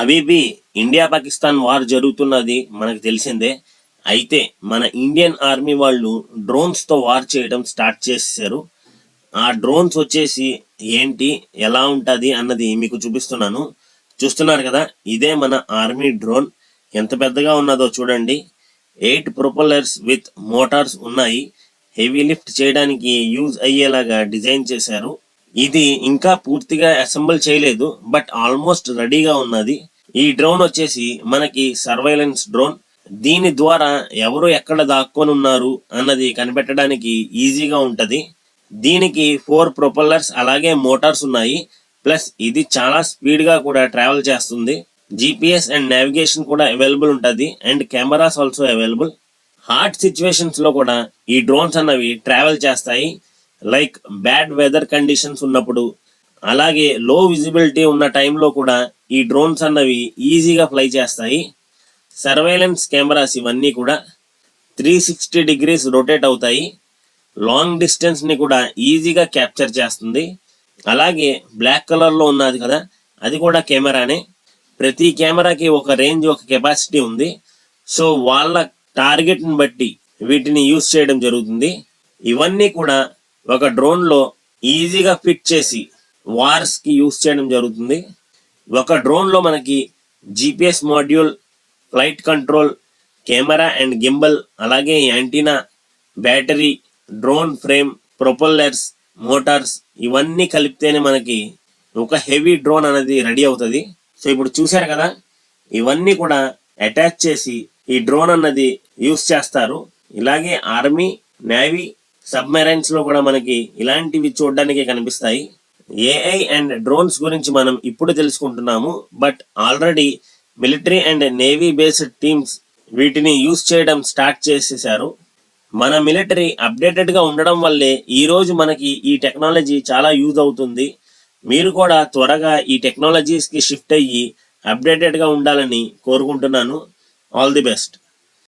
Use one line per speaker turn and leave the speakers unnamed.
Habibi India Pakistan war జరుగుతున్నది మనకు తెలిసిందే. అయితే మన ఇండియన్ ఆర్మీ వాళ్ళు డ్రోన్స్తో వార్ చేయడం స్టార్ట్ చేశారు. ఆ డ్రోన్స్ వచ్చేసి ఏంటి ఎలా ఉంటుంది అన్నది మీకు చూపిస్తున్నాను. చూస్తున్నారు కదా ఇదే మన ఆర్మీ డ్రోన్. ఎంత పెద్దగా ఉన్నదో చూడండి. ఎయిట్ ప్రొపల్లర్స్ విత్ మోటార్స్ ఉన్నాయి. హెవీ లిఫ్ట్ చేయడానికి యూజ్ అయ్యేలాగా డిజైన్ చేశారు. ఇది ఇంకా పూర్తిగా అసెంబుల్ చేయలేదు బట్ ఆల్మోస్ట్ రెడీగా ఉన్నది. ఈ డ్రోన్ వచ్చేసి మనకి సర్వైలెన్స్ డ్రోన్. దీని ద్వారా ఎవరు ఎక్కడ దాక్కొని ఉన్నారు అన్నది కనిపెట్టడానికి ఈజీగా ఉంటది. దీనికి ఫోర్ ప్రొపల్లర్స్ అలాగే మోటార్స్ ఉన్నాయి. ప్లస్ ఇది చాలా స్పీడ్గా కూడా ట్రావెల్ చేస్తుంది. జిపిఎస్ అండ్ నావిగేషన్ కూడా అవైలబుల్ ఉంటుంది. And cameras also available. Hard సిచ్యువేషన్స్లో కూడా ఈ డ్రోన్స్ అన్నవి ట్రావెల్ చేస్తాయి. లైక్ బ్యాడ్ వెదర్ కండిషన్స్ ఉన్నప్పుడు అలాగే లో విజిబిలిటీ ఉన్న టైంలో కూడా ఈ డ్రోన్స్ అన్నవి ఈజీగా ఫ్లై చేస్తాయి. సర్వైలెన్స్ కెమెరాస్ ఇవన్నీ కూడా త్రీ సిక్స్టీ డిగ్రీస్ రొటేట్ అవుతాయి. లాంగ్ డిస్టెన్స్ని కూడా ఈజీగా క్యాప్చర్ చేస్తుంది. అలాగే బ్లాక్ కలర్లో ఉన్నది కదా అది కూడా కెమెరానే. ప్రతి కెమెరాకి ఒక రేంజ్ ఒక కెపాసిటీ ఉంది. సో వాళ్ళ టార్గెట్ని బట్టి వీటిని యూస్ చేయడం జరుగుతుంది. ఇవన్నీ కూడా ఒక డ్రోన్లో ఈజీగా ఫిట్ చేసి వార్స్కి యూస్ చేయడం జరుగుతుంది. ఒక డ్రోన్లో మనకి GPS module flight control camera and gimbal అలాగే antenna battery drone frame propellers motors ఇవన్నీ కలిపితేనే మనకి ఒక హెవీ డ్రోన్ అనేది రెడీ అవుతుంది. సో ఇప్పుడు చూశారు కదా ఇవన్నీ కూడా అటాచ్ చేసి ఈ డ్రోన్ అన్నది యూస్ చేస్తారు. ఇలాగే ఆర్మీ నేవీ సబ్మెరైన్స్లో కూడా మనకి ఇలాంటివి చూడడానికి కనిపిస్తాయి. ఏఐ అండ్ డ్రోన్స్ గురించి మనం ఇప్పుడు తెలుసుకుంటున్నాము but already military and navy based teams వీటిని యూస్ చేయడం స్టార్ట్ చేసేసారు. మన మిలిటరీ అప్డేటెడ్గా ఉండడం వల్లే ఈరోజు మనకి ఈ టెక్నాలజీ చాలా యూజ్ అవుతుంది. మీరు కూడా త్వరగా ఈ టెక్నాలజీస్కి షిఫ్ట్ అయ్యి అప్డేటెడ్గా ఉండాలని కోరుకుంటున్నాను. All the best